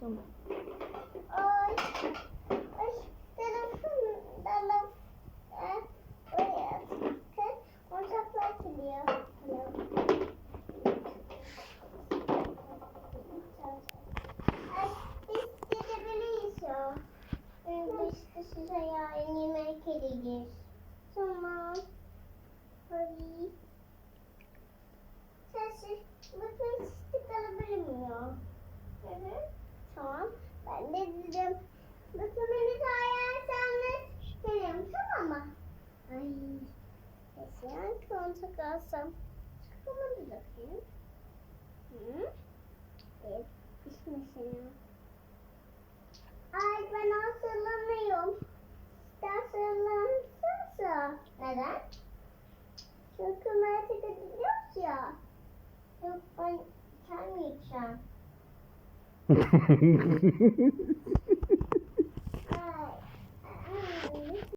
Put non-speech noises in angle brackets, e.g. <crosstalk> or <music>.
Tamam. Tamam. Hadi. Sen bakın sizi kalabilir miyim? Hı hı. Tamam. Ben de dedim. Bakın beni sayarsanız gelirim tamam mı? Ay. Yaşayan kontak alsam. Çıkamadı bakayım. Hı? Evet. Pişmesin ya. Ay ben hazırlamıyorum. Hazırlansanıza. Neden? Çünkü Mert'e gidiyoruz ya. Yok ben gelmeyeceğim. <laughs>